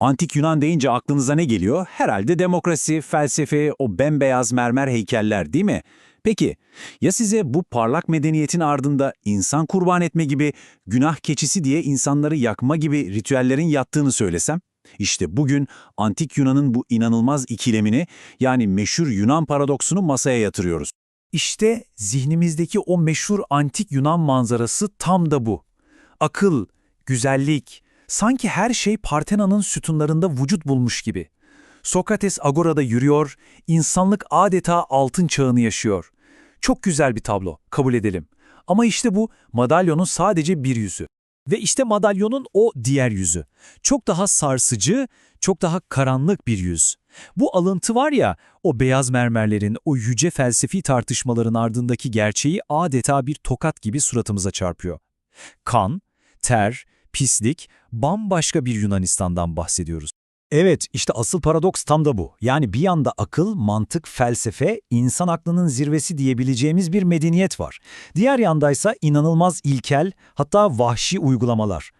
Antik Yunan deyince aklınıza ne geliyor? Herhalde demokrasi, felsefe, o bembeyaz mermer heykeller değil mi? Peki, ya size bu parlak medeniyetin ardında insan kurban etme gibi, günah keçisi diye insanları yakma gibi ritüellerin yattığını söylesem? İşte bugün Antik Yunan'ın bu inanılmaz ikilemini, yani meşhur Yunan paradoksunu masaya yatırıyoruz. İşte zihnimizdeki o meşhur antik Yunan manzarası tam da bu. Akıl, güzellik, sanki her şey Partena'nın sütunlarında vücut bulmuş gibi. Sokrates agorada yürüyor, insanlık adeta altın çağını yaşıyor. Çok güzel bir tablo, kabul edelim. Ama işte bu madalyonun sadece bir yüzü. Ve işte madalyonun o diğer yüzü. Çok daha sarsıcı, çok daha karanlık bir yüz. Bu alıntı var ya, o beyaz mermerlerin, o yüce felsefi tartışmaların ardındaki gerçeği adeta bir tokat gibi suratımıza çarpıyor. Kan, ter, pislik, bambaşka bir Yunanistan'dan bahsediyoruz. Evet, işte asıl paradoks tam da bu. Yani bir yanda akıl, mantık, felsefe, insan aklının zirvesi diyebileceğimiz bir medeniyet var. Diğer yandaysa inanılmaz ilkel, hatta vahşi uygulamalar.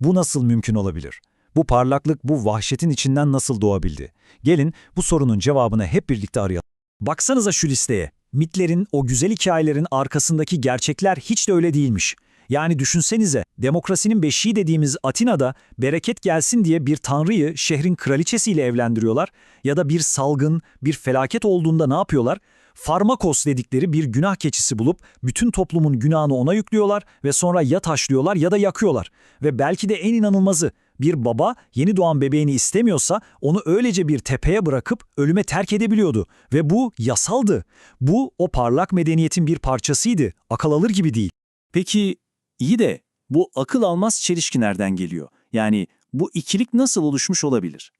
Bu nasıl mümkün olabilir? Bu parlaklık, bu vahşetin içinden nasıl doğabildi? Gelin bu sorunun cevabını hep birlikte arayalım. Baksanıza şu listeye. Mitlerin, o güzel hikayelerin arkasındaki gerçekler hiç de öyle değilmiş. Yani düşünsenize, demokrasinin beşiği dediğimiz Atina'da bereket gelsin diye bir tanrıyı şehrin kraliçesiyle evlendiriyorlar ya da bir salgın, bir felaket olduğunda ne yapıyorlar? Farmakos dedikleri bir günah keçisi bulup bütün toplumun günahını ona yüklüyorlar ve sonra ya taşlıyorlar ya da yakıyorlar. Ve belki de en inanılmazı bir baba yeni doğan bebeğini istemiyorsa onu öylece bir tepeye bırakıp ölüme terk edebiliyordu. Ve bu yasaldı. Bu o parlak medeniyetin bir parçasıydı. Akıl alır gibi değil. Peki iyi de bu akıl almaz çelişki nereden geliyor? Yani bu ikilik nasıl oluşmuş olabilir?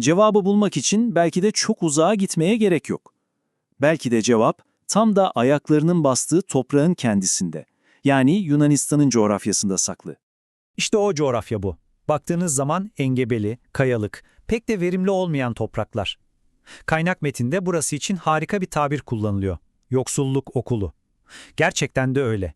Cevabı bulmak için belki de çok uzağa gitmeye gerek yok. Belki de cevap tam da ayaklarının bastığı toprağın kendisinde. Yani Yunanistan'ın coğrafyasında saklı. İşte o coğrafya bu. Baktığınız zaman engebeli, kayalık, pek de verimli olmayan topraklar. Kaynak metinde burası için harika bir tabir kullanılıyor. Yoksulluk okulu. Gerçekten de öyle.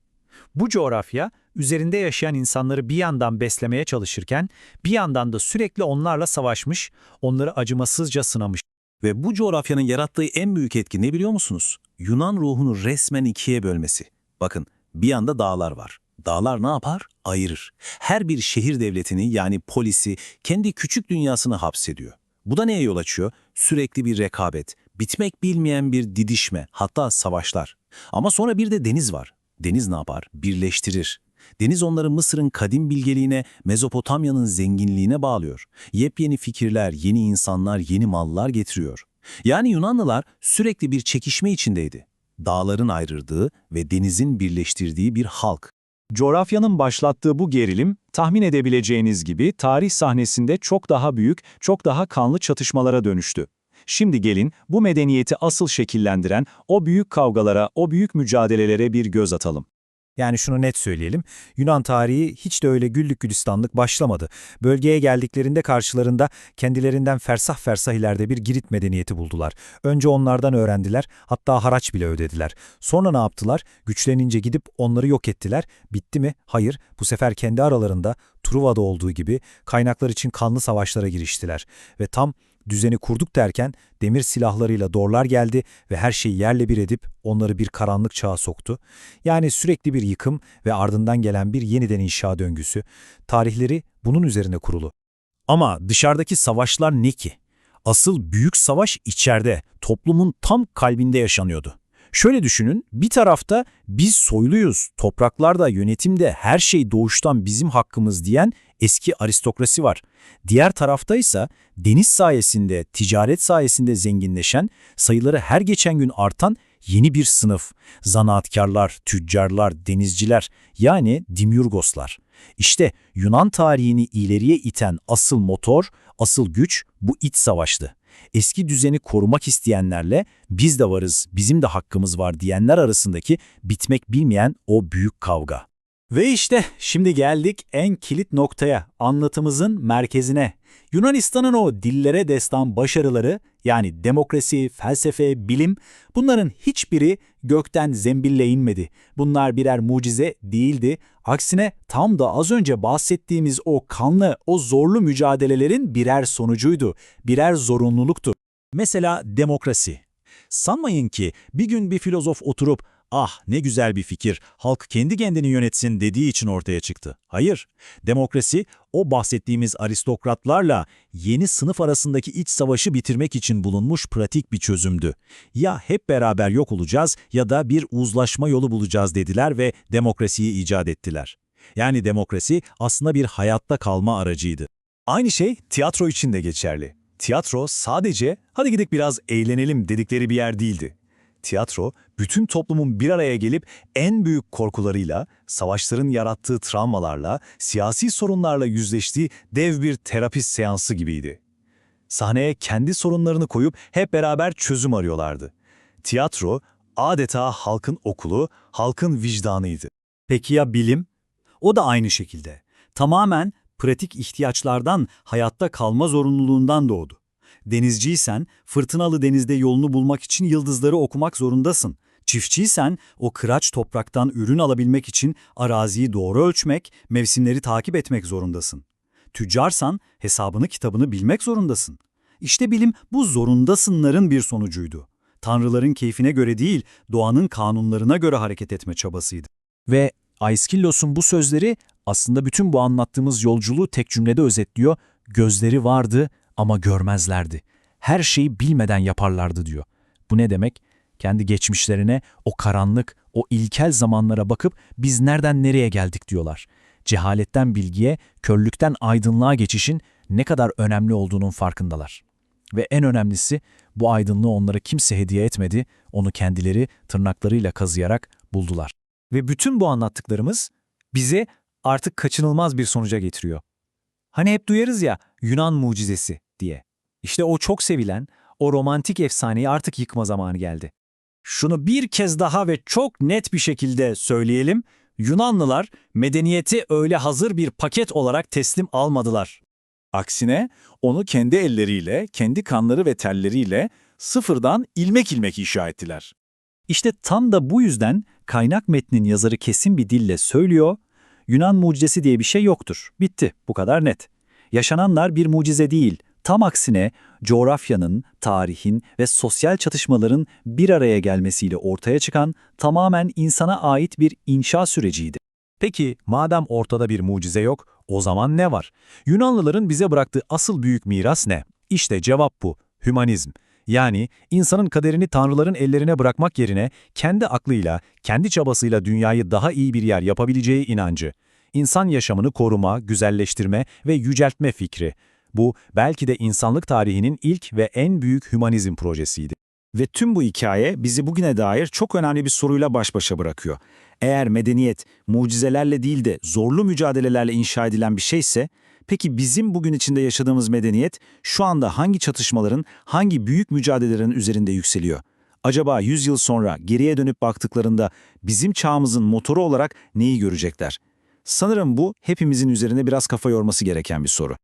Bu coğrafya, üzerinde yaşayan insanları bir yandan beslemeye çalışırken, bir yandan da sürekli onlarla savaşmış, onları acımasızca sınamış. Ve bu coğrafyanın yarattığı en büyük etki ne biliyor musunuz? Yunan ruhunu resmen ikiye bölmesi. Bakın bir yanda dağlar var. Dağlar ne yapar? Ayırır. Her bir şehir devletini yani polisi kendi küçük dünyasını hapsediyor. Bu da neye yol açıyor? Sürekli bir rekabet, bitmek bilmeyen bir didişme, hatta savaşlar. Ama sonra bir de deniz var. Deniz ne yapar? Birleştirir. Deniz onları Mısır'ın kadim bilgeliğine, Mezopotamya'nın zenginliğine bağlıyor. Yepyeni fikirler, yeni insanlar, yeni mallar getiriyor. Yani Yunanlılar sürekli bir çekişme içindeydi. Dağların ayrırdığı ve denizin birleştirdiği bir halk. Coğrafyanın başlattığı bu gerilim, tahmin edebileceğiniz gibi tarih sahnesinde çok daha büyük, çok daha kanlı çatışmalara dönüştü. Şimdi gelin bu medeniyeti asıl şekillendiren o büyük kavgalara, o büyük mücadelelere bir göz atalım. Yani şunu net söyleyelim, Yunan tarihi hiç de öyle güllük gülistanlık başlamadı. Bölgeye geldiklerinde karşılarında kendilerinden fersah fersah ileride bir Girit medeniyeti buldular. Önce onlardan öğrendiler, hatta haraç bile ödediler. Sonra ne yaptılar? Güçlenince gidip onları yok ettiler. Bitti mi? Hayır, bu sefer kendi aralarında Truva'da olduğu gibi kaynaklar için kanlı savaşlara giriştiler. Ve tam düzeni kurduk derken demir silahlarıyla dorlar geldi ve her şeyi yerle bir edip onları bir karanlık çağa soktu. Yani sürekli bir yıkım ve ardından gelen bir yeniden inşa döngüsü. Tarihleri bunun üzerine kurulu. Ama dışarıdaki savaşlar ne ki? Asıl büyük savaş içeride, toplumun tam kalbinde yaşanıyordu. Şöyle düşünün, bir tarafta biz soyluyuz, topraklarda, yönetimde her şey doğuştan bizim hakkımız diyen eski aristokrasi var. Diğer tarafta ise deniz sayesinde, ticaret sayesinde zenginleşen, sayıları her geçen gün artan yeni bir sınıf, zanaatkarlar, tüccarlar, denizciler yani dimyurgoslar. İşte Yunan tarihini ileriye iten asıl motor, asıl güç bu iç savaştı. Eski düzeni korumak isteyenlerle biz de varız, bizim de hakkımız var diyenler arasındaki bitmek bilmeyen o büyük kavga. Ve işte şimdi geldik en kilit noktaya, anlatımızın merkezine. Yunanistan'ın o dillere destan başarıları yani demokrasi, felsefe, bilim bunların hiçbiri gökten zembille inmedi. Bunlar birer mucize değildi. Aksine tam da az önce bahsettiğimiz o kanlı, o zorlu mücadelelerin birer sonucuydu, birer zorunluluktu. Mesela demokrasi. Sanmayın ki bir gün bir filozof oturup ah ne güzel bir fikir, halk kendi kendini yönetsin dediği için ortaya çıktı. Hayır, demokrasi o bahsettiğimiz aristokratlarla yeni sınıf arasındaki iç savaşı bitirmek için bulunmuş pratik bir çözümdü. Ya hep beraber yok olacağız ya da bir uzlaşma yolu bulacağız dediler ve demokrasiyi icat ettiler. Yani demokrasi aslında bir hayatta kalma aracıydı. Aynı şey tiyatro için de geçerli. Tiyatro sadece hadi gidip biraz eğlenelim dedikleri bir yer değildi. Tiyatro, bütün toplumun bir araya gelip en büyük korkularıyla, savaşların yarattığı travmalarla, siyasi sorunlarla yüzleştiği dev bir terapist seansı gibiydi. Sahneye kendi sorunlarını koyup hep beraber çözüm arıyorlardı. Tiyatro, adeta halkın okulu, halkın vicdanıydı. Peki ya bilim? O da aynı şekilde. Tamamen pratik ihtiyaçlardan, hayatta kalma zorunluluğundan doğdu. Denizciysen, fırtınalı denizde yolunu bulmak için yıldızları okumak zorundasın. Çiftçiysen, o kıraç topraktan ürün alabilmek için araziyi doğru ölçmek, mevsimleri takip etmek zorundasın. Tüccarsan, hesabını kitabını bilmek zorundasın. İşte bilim bu zorundasınların bir sonucuydu. Tanrıların keyfine göre değil, doğanın kanunlarına göre hareket etme çabasıydı. Ve Aiskillos'un bu sözleri aslında bütün bu anlattığımız yolculuğu tek cümlede özetliyor. Gözleri vardı ama görmezlerdi. Her şeyi bilmeden yaparlardı diyor. Bu ne demek? Kendi geçmişlerine, o karanlık, o ilkel zamanlara bakıp biz nereden nereye geldik diyorlar. Cehaletten bilgiye, körlükten aydınlığa geçişin ne kadar önemli olduğunun farkındalar. Ve en önemlisi bu aydınlığı onlara kimse hediye etmedi, onu kendileri tırnaklarıyla kazıyarak buldular. Ve bütün bu anlattıklarımız bizi artık kaçınılmaz bir sonuca getiriyor. Hani hep duyarız ya Yunan mucizesi diye. İşte o çok sevilen, o romantik efsaneyi artık yıkma zamanı geldi. Şunu bir kez daha ve çok net bir şekilde söyleyelim. Yunanlılar medeniyeti öyle hazır bir paket olarak teslim almadılar. Aksine onu kendi elleriyle, kendi kanları ve telleriyle sıfırdan ilmek ilmek inşa ettiler. İşte tam da bu yüzden kaynak metnin yazarı kesin bir dille söylüyor, Yunan mucizesi diye bir şey yoktur. Bitti, bu kadar net. Yaşananlar bir mucize değil, tam aksine coğrafyanın, tarihin ve sosyal çatışmaların bir araya gelmesiyle ortaya çıkan tamamen insana ait bir inşa süreciydi. Peki madem ortada bir mucize yok, o zaman ne var? Yunanlıların bize bıraktığı asıl büyük miras ne? İşte cevap bu, hümanizm. Yani insanın kaderini tanrıların ellerine bırakmak yerine kendi aklıyla, kendi çabasıyla dünyayı daha iyi bir yer yapabileceği inancı. İnsan yaşamını koruma, güzelleştirme ve yüceltme fikri. Bu belki de insanlık tarihinin ilk ve en büyük hümanizm projesiydi. Ve tüm bu hikaye bizi bugüne dair çok önemli bir soruyla baş başa bırakıyor. Eğer medeniyet mucizelerle değil de zorlu mücadelelerle inşa edilen bir şeyse, peki bizim bugün içinde yaşadığımız medeniyet şu anda hangi çatışmaların, hangi büyük mücadelelerin üzerinde yükseliyor? Acaba 100 yıl sonra geriye dönüp baktıklarında bizim çağımızın motoru olarak neyi görecekler? Sanırım bu hepimizin üzerine biraz kafa yorması gereken bir soru.